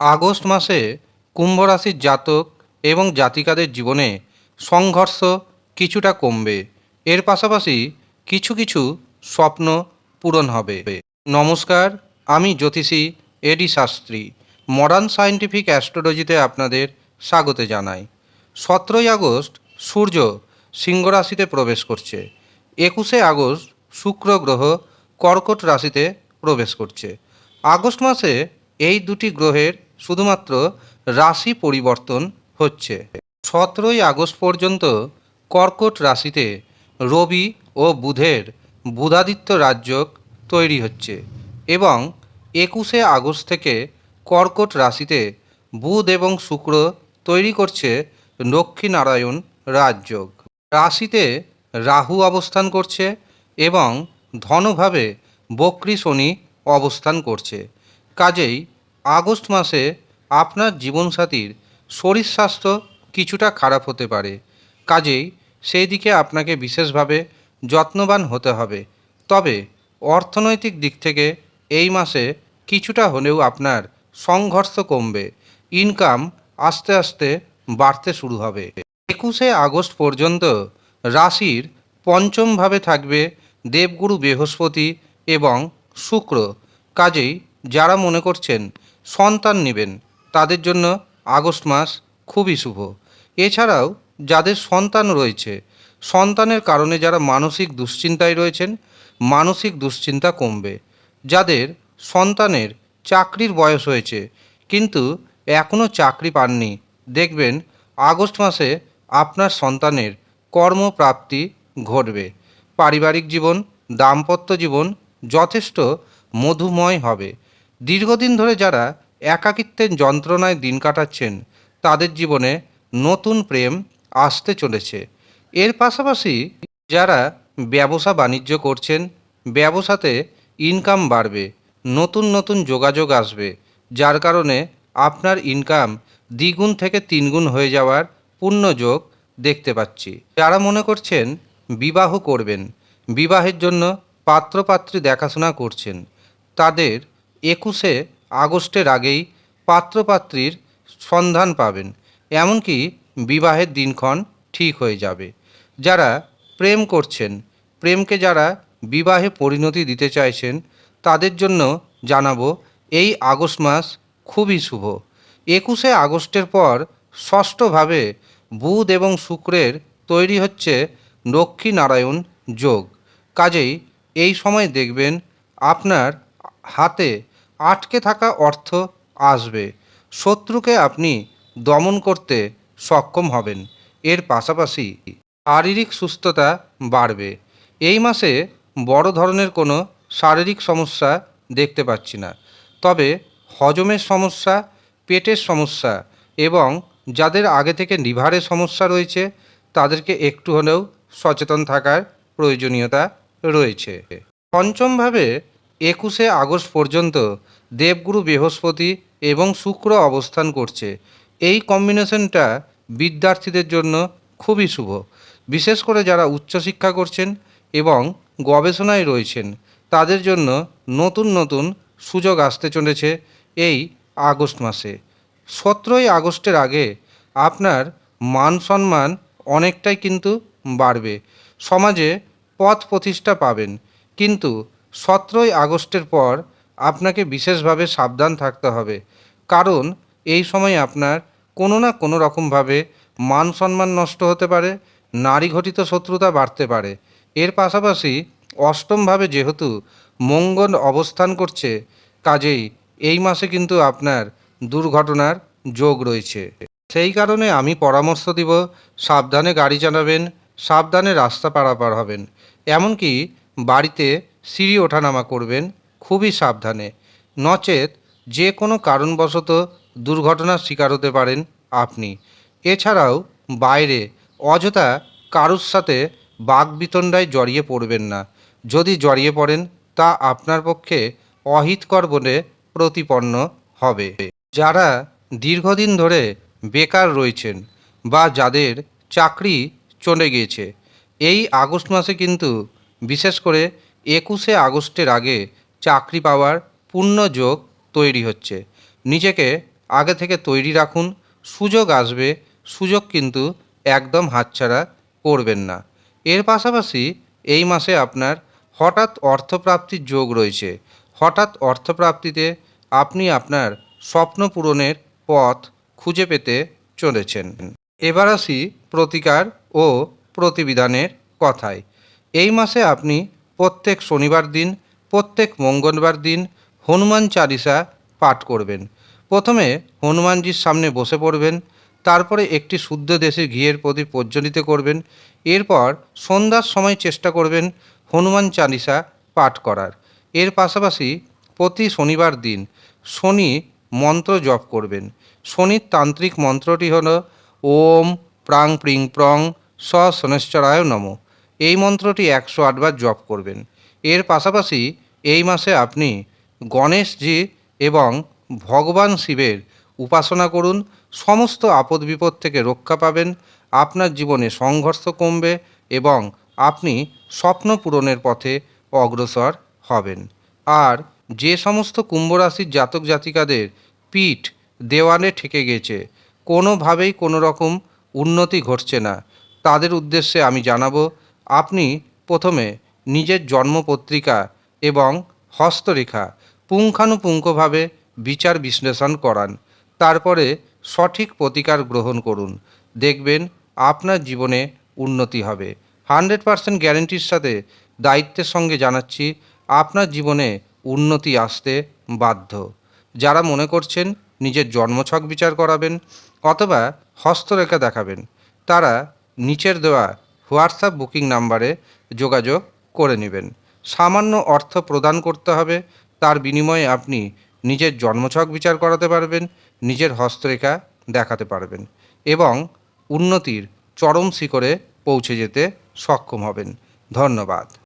August মাসে কুম্ভ রাশির জাতক এবং জাতিকাদের জীবনে সংঘর্ষ কিছুটা কমবে। এর পাশাপাশি কিছু কিছু স্বপ্ন পূরণ হবে। নমস্কার, আমি জ্যোতিষী এডি শাস্ত্রী, মডার্ন সায়েন্টিফিক অ্যাস্ট্রোলজিতে আপনাদের স্বাগত জানাই। সতেরোই আগস্ট সূর্য সিংহ রাশিতে প্রবেশ করছে। একুশে আগস্ট শুক্র গ্রহ কর্কট রাশিতে প্রবেশ করছে। আগস্ট মাসে এই দুটি গ্রহের শুধুমাত্র রাশি পরিবর্তন হচ্ছে। সতেরোই আগস্ট পর্যন্ত কর্কট রাশিতে রবি ও বুধের বুধাদিত্য রাজযোগ তৈরি হচ্ছে এবং একুশে আগস্ট থেকে কর্কট রাশিতে বুধ এবং শুক্র তৈরি করছে লক্ষ্মীনারায়ণ রাজযোগ রাশিতে রাহু অবস্থান করছে এবং ধনভাবে বক্রী শনি অবস্থান করছে। কাজেই আগস্ট মাসে আপনার জীবনসাথীর শরীর স্বাস্থ্য কিছুটা খারাপ হতে পারে। কাজেই সেই দিকে আপনাকে বিশেষভাবে যত্নবান হতে হবে। তবে অর্থনৈতিক দিক থেকে এই মাসে কিছুটা হলেও আপনার সংঘর্ষ কমবে। ইনকাম আস্তে আস্তে বাড়তে শুরু হবে। একুশে আগস্ট পর্যন্ত রাশির পঞ্চমভাবে থাকবে দেবগুরু বৃহস্পতি এবং শুক্র। কাজেই যারা মনে করছেন সন্তান নেবেন। তাদের জন্য আগস্ট মাস খুবই শুভ। এছাড়াও যাদের সন্তান রয়েছে, সন্তানের কারণে যারা মানসিক দুশ্চিন্তায় রয়েছেন, মানসিক দুশ্চিন্তা কমবে। যাদের সন্তানের চাকরির বয়স হয়েছে, কিন্তু এখনও চাকরি পাননি, দেখবেন আগস্ট মাসে আপনার সন্তানের কর্মপ্রাপ্তি ঘটবে। পারিবারিক জীবন, দাম্পত্য জীবন যথেষ্ট মধুময় হবে। দীর্ঘদিন ধরে যারা একাকিত্বের যন্ত্রণায় দিন কাটাচ্ছেন, তাদের জীবনে নতুন প্রেম আসতে চলেছে। এর পাশাপাশি যারা ব্যবসা বাণিজ্য করছেন, ব্যবসাতে ইনকাম বাড়বে, নতুন নতুন যোগাযোগ আসবে, যার কারণে আপনার ইনকাম দ্বিগুণ থেকে তিনগুণ হয়ে যাওয়ার পূর্ণ যোগ দেখতে পাচ্ছি। যারা মনে করছেন বিবাহ করবেন, বিবাহের জন্য পাত্রপাত্রী দেখাশোনা করছেন, তাদের একুশে আগস্টের আগেই পাত্রপাত্রীর সন্ধান পাবেন। এমনকি বিবাহের দিনক্ষণ ঠিক হয়ে যাবে। যারা প্রেম করছেন, প্রেমকে যারা বিবাহে পরিণতি দিতে চাইছেন, তাদের জন্য জানাব এই আগস্ট মাস খুবই শুভ। একুশে আগস্টের পর ষষ্ঠভাবে বুধ এবং শুক্রের তৈরি হচ্ছে লক্ষ্মীনারায়ণ যোগ। কাজেই এই সময় দেখবেন আপনার হাতে আটকে থাকা অর্থ আসবে। শত্রুকে আপনি দমন করতে সক্ষম হবেন। এর পাশাপাশি শারীরিক সুস্থতা বাড়বে। এই মাসে বড় ধরনের কোনো শারীরিক সমস্যা দেখতে পাচ্ছি না। তবে হজমের সমস্যা, পেটের সমস্যা এবং যাদের আগে থেকে লিভারের সমস্যা রয়েছে, তাদেরকে একটু হলেও সচেতন থাকার প্রয়োজনীয়তা রয়েছে। পঞ্চমভাবে একুশে আগস্ট পর্যন্ত দেবগুরু বৃহস্পতি এবং শুক্র অবস্থান করছে। এই কম্বিনেশনটা বিদ্যার্থীদের জন্য খুবই শুভ। বিশেষ করে যারা উচ্চশিক্ষা করছেন এবং গবেষণায় রয়েছেন, তাদের জন্য নতুন নতুন সুযোগ আসতে চলেছে এই আগস্ট মাসে। সতেরোই আগস্টের আগে আপনার মান সম্মান অনেকটাই কিন্তু বাড়বে। সমাজে পথ প্রতিষ্ঠা পাবেন, কিন্তু সতেরোই আগস্টের পর আপনাকে বিশেষভাবে সাবধান থাকতে হবে। কারণ এই সময় আপনার কোনো না কোনো রকমভাবে মান সম্মান নষ্ট হতে পারে, নারী ঘটিত শত্রুতা বাড়তে পারে। এর পাশাপাশি অষ্টমভাবে যেহেতু মঙ্গল অবস্থান করছে, কাজেই এই মাসে কিন্তু আপনার দুর্ঘটনার যোগ রয়েছে। সেই কারণে আমি পরামর্শ দিব, সাবধানে গাড়ি চালাবেন, সাবধানে রাস্তা পারাপার হবেন। এমনকি বাড়িতে সিঁড়ি ওঠানামা করবেন খুবই সাবধানে। নচেত যে কোনো কারণবশত দুর্ঘটনার শিকার হতে পারেন আপনি। এছাড়াও বাইরে অযথা কারুর সাথে বাগবিতণ্ডায় জড়িয়ে পড়বেন না। যদি জড়িয়ে পড়েন, তা আপনার পক্ষে অহিতকর বলে প্রতিপন্ন হবে। যারা দীর্ঘদিন ধরে বেকার রয়েছেন বা যাদের চাকরি চলে গিয়েছে, এই আগস্ট মাসে কিন্তু বিশেষ করে একুশে আগস্টের আগে চাকরি পাওয়ার পূর্ণ যোগ তৈরি হচ্ছে। নিজেকে আগে থেকে তৈরি রাখুন, সুযোগ আসবে, সুযোগ কিন্তু একদম হাতছাড়া করবেন না। এর পাশাপাশি এই মাসে আপনার হঠাৎ অর্থপ্রাপ্তির যোগ রয়েছে। হঠাৎ অর্থপ্রাপ্তিতে আপনি আপনার স্বপ্ন পূরণের পথ খুঁজে পেতে চলেছেন। এবার আসি প্রতিকার ও প্রতিবিধানের কথায়। এই মাসে আপনি প্রত্যেক শনিবার দিন, প্রত্যেক মঙ্গলবার দিন হনুমান চালিসা পাঠ করবেন। প্রথমে হনুমানজির সামনে বসে পড়বেন, তারপরে একটি শুদ্ধ দেশে ঘিয়ের প্রদীপ প্রজ্বলিত করবেন, এরপর সন্ধ্যার সময় চেষ্টা করবেন হনুমান চালিসা পাঠ করার। এর পাশাপাশি প্রতি শনিবার দিন শনি মন্ত্র জপ করবেন। শনির তান্ত্রিক মন্ত্রটি হল ওম প্রাং প্রিং প্রং স শনেশ্বরায় নম। এই মন্ত্রটি একশো আটবার জপ করবেন। এর পাশাপাশি এই মাসে আপনি গণেশজি এবং ভগবান শিবের উপাসনা করুন, সমস্ত আপদ বিপদ থেকে রক্ষা পাবেন, আপনার জীবনে সংঘর্ষ কমবে এবং আপনি স্বপ্ন পূরণের পথে অগ্রসর হবেন। আর যে সমস্ত কুম্ভ রাশির জাতক জাতিকাদের পিঠ দেওয়ালে ঠেকে গেছে, কোনোভাবেই কোনো রকম উন্নতি ঘটছে না। তাদের উদ্দেশ্যে আমি জানাব আপনি প্রথমে নিজের জন্মপত্রিকা এবং হস্তরেখা পুঙ্খানুপুঙ্খভাবে বিচার বিশ্লেষণ করান। তারপরে সঠিক প্রতিকার গ্রহণ করুন। দেখবেন আপনার জীবনে উন্নতি হবে। হান্ড্রেড পারসেন্ট গ্যারেন্টির সাথে দায়িত্বের সঙ্গে জানাচ্ছি, আপনার জীবনে উন্নতি আসতে বাধ্য। যারা মনে করছেন নিজের জন্মছক বিচার করাবেন অথবা হস্তরেখা দেখাবেন, তারা নিচের দেওয়া হোয়াটসঅ্যাপ বুকিং নাম্বারে যোগাযোগ করে নেবেন। সামান্য অর্থ প্রদান করতে হবে, তার বিনিময়ে আপনি নিজের জন্মছক বিচার করাতে পারবেন, নিজের হস্তরেখা দেখাতে পারবেন এবং উন্নতির চরম শিখরে পৌঁছে যেতে সক্ষম হবেন। ধন্যবাদ।